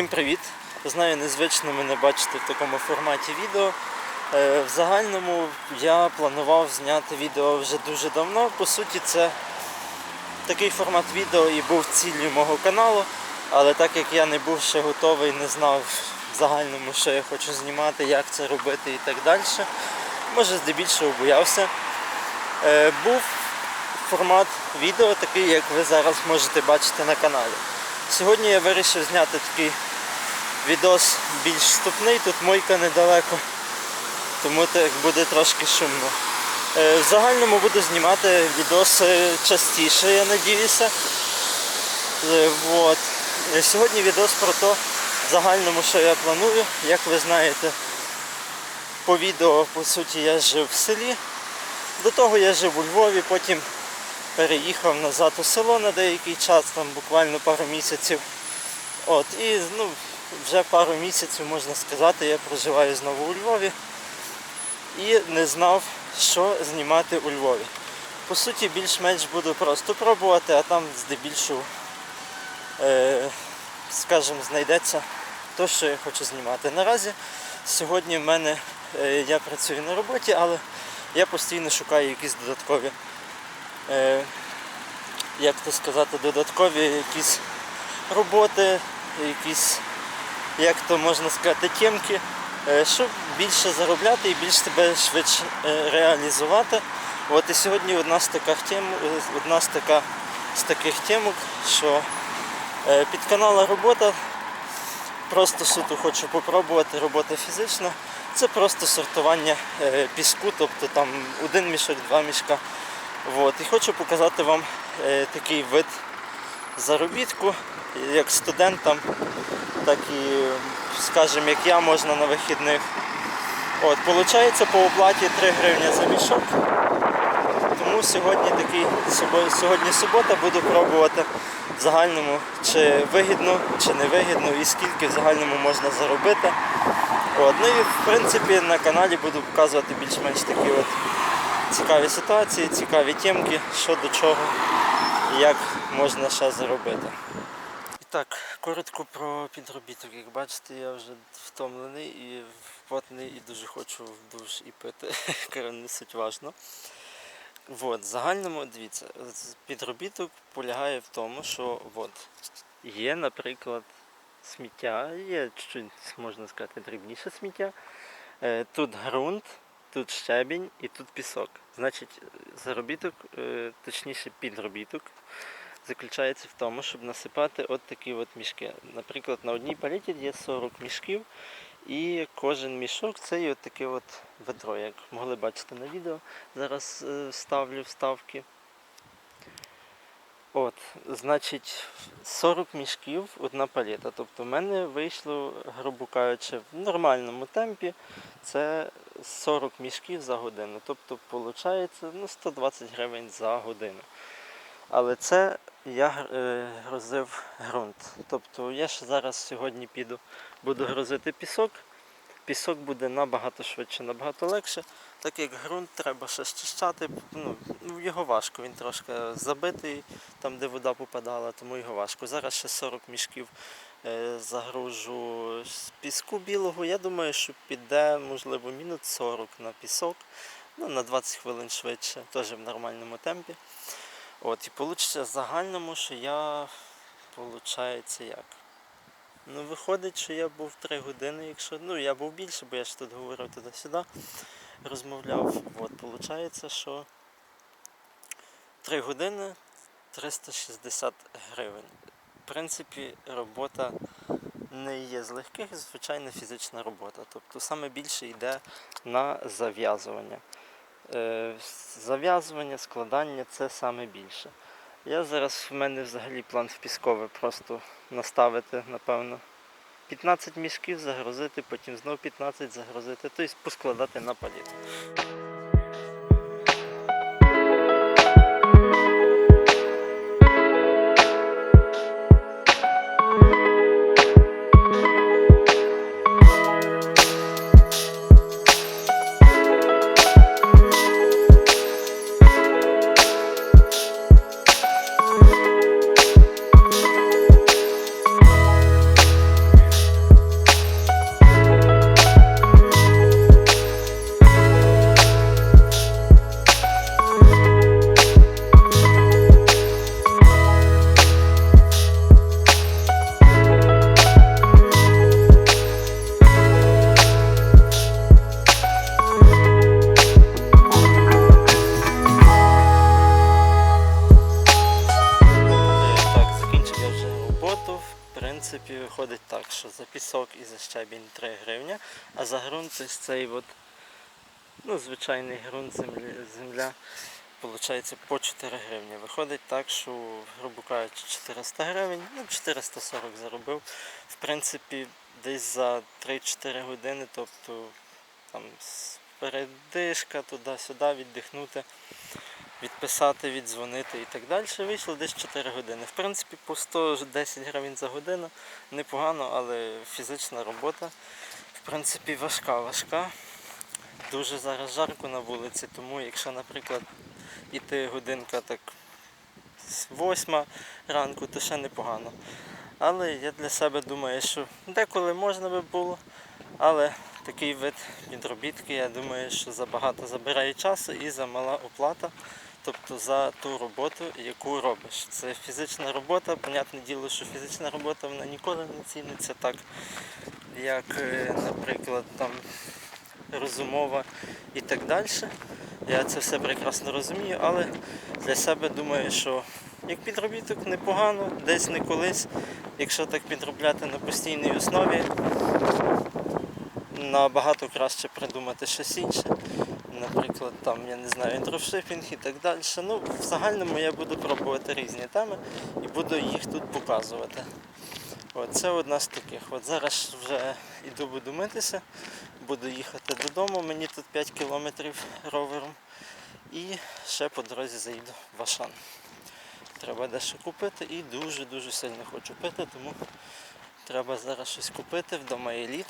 Всім привіт! Знаю, незвично мене бачити в такому форматі відео. Е, В загальному я планував зняти відео вже дуже давно. По суті, це такий формат відео і був ціллю мого каналу, але так як я не був ще готовий, не знав в загальному, що я хочу знімати, як це робити і так далі. Може, здебільшого боявся. Е, Був формат відео такий, як ви зараз можете бачити на каналі. Сьогодні я вирішив зняти такий відос більш вступний, тут мойка недалеко, тому так буде трошки шумно. Е, В загальному буду знімати відоси частіше, я надіюся. Е, Вот. Е, Сьогодні відос про те, в загальному, що я планую. Як ви знаєте, по відео, по суті, я жив в селі. До того я жив у Львові, потім переїхав назад у село на деякий час, там буквально пару місяців. От, і ну, вже пару місяців, можна сказати, я проживаю знову у Львові і не знав, що знімати у Львові. По суті, більш-менш буду просто пробувати, а там здебільшого, е, скажімо, знайдеться те, що я хочу знімати. Наразі сьогодні в мене е, я працюю на роботі, але я постійно шукаю якісь додаткові, е, як то сказати, додаткові якісь роботи, якісь, як то можна сказати, тємки, е, щоб більше заробляти і більш себе швидше е, реалізувати. От і сьогодні одна з таких тем, одна з, така, з таких темок, що е, під канала робота. Просто суто хочу попробувати робота фізична. Це просто сортування піску, тобто там один мішок, два мішка. От. І хочу показати вам такий вид заробітку, як студентам, так і, скажімо, як я можна на вихідних. От, Получається по оплаті 3 гривні за мішок. Тому сьогодні такий сьогодні субота буду пробувати в загальному, чи вигідно, чи не вигідно, і скільки в загальному можна заробити. От. Ну і в принципі на каналі буду показувати більш-менш такі от цікаві ситуації, цікаві темки, що до чого і як можна ще заробити. Так, коротко про підробіток. Як бачите, я вже втомлений і потний, і дуже хочу в душ і пити. Не суть важно. От, в загальному, дивіться, підробіток полягає в тому, що от, є, наприклад, сміття, є чуть-чуть, можна сказати, дрібніше сміття. Е, Тут ґрунт, тут щебінь і тут пісок. Значить, заробіток, е, точніше підробіток, заключається в тому, щоб насипати от такі от мішки. Наприклад, на одній палеті є 40 мішків, і кожен мішок це є от таке от ведро, як могли бачити на відео. Зараз е, ставлю вставки. От, значить, 40 мішків одна палета. Тобто в мене вийшло, грубо кажучи, в нормальному темпі це 40 мішків за годину. Тобто, виходить, ну, 120 гривень за годину. Але це я е, грузив ґрунт. Тобто я ще зараз сьогодні піду, буду грузити пісок. Пісок буде набагато швидше, набагато легше, так як ґрунт треба ще щищати. Ну, ну, його важко, він трошки забитий, там де вода попадала, тому його важко. Зараз ще 40 мішків е, загружу з піску білого. Я думаю, що піде, можливо, мінут 40 на пісок, ну, на 20 хвилин швидше, теж в нормальному темпі. От, і вийде в загальному, що я, виходить, як? Ну, виходить, що я був 3 години, якщо. Ну, я був більше, бо я ж тут говорив туди-сюди, розмовляв. От, виходить, що 3 години 360 гривень. В принципі, робота не є з легких, звичайна фізична робота. Тобто саме більше йде на зав'язування. Е, зав'язування, складання це саме більше. Я зараз в мене взагалі план в піскове просто наставити, напевно, 15 мішків загрузити, потім знову 15 загрузити, тобто поскладати на паліт. Виходить так, що за пісок і за щебінь 3 гривні, а за ґрунт ось цей от, ну, звичайний ґрунт землі, земля, виходить по 4 гривні. Виходить так, що, грубо кажучи, 400 гривень, ну 440 заробив. В принципі, десь за 3-4 години, тобто там передишка туди-сюди, віддихнути, відписати, віддзвонити і так далі. Вийшло десь 4 години. В принципі, по 110 гривень за годину непогано, але фізична робота, в принципі, важка, важка. Дуже зараз жарко на вулиці, тому якщо, наприклад, іти годинка так 8 ранку, то ще непогано. Але я для себе думаю, що деколи можна би було, але такий вид підробітки, я думаю, що забагато забирає часу і замала оплата. Тобто за ту роботу, яку робиш. Це фізична робота, понятне діло, що фізична робота вона ніколи не ціниться так, як, е, наприклад, там розумова і так далі. Я це все прекрасно розумію, але для себе думаю, що як підробіток непогано, десь не колись, якщо так підробляти на постійній основі, набагато краще придумати щось інше. Наприклад, там, я не знаю, дропшипінг і так далі. Ну, в загальному я буду пробувати різні теми і буду їх тут показувати. От, це одна з таких. От зараз вже йду буду митися, буду їхати додому, мені тут 5 кілометрів ровером. І ще по дорозі заїду в Ашан. Треба дещо купити і дуже-дуже сильно хочу пити, тому треба зараз щось купити, вдома є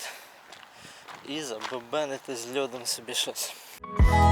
і забобенити з льодом собі щось. oh